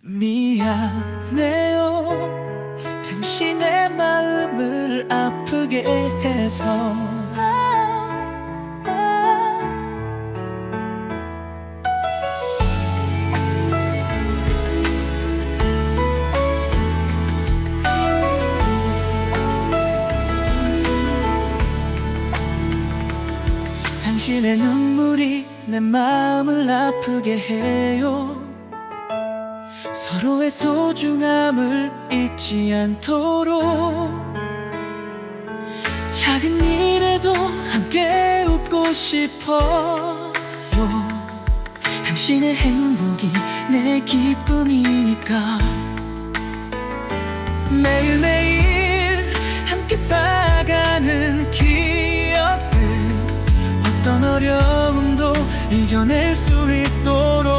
미안해요. 당신의 마음을 아프게 해서. 당신의 눈물이 내 마음을 아프게 해요 서로의 소중함을 잊지 않도록. 작은 일에도 함께 웃고 싶어요. 당신의 행복이 내 기쁨이니까. 매일매일 함께 쌓아가는 기억들. 어떤 어려움도 이겨낼 수 있도록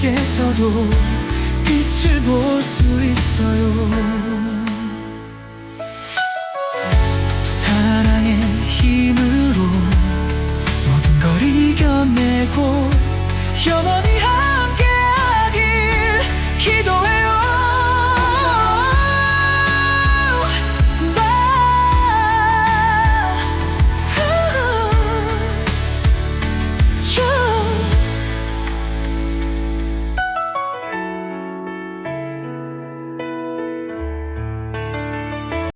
속에서도 빛을 볼 수 있어요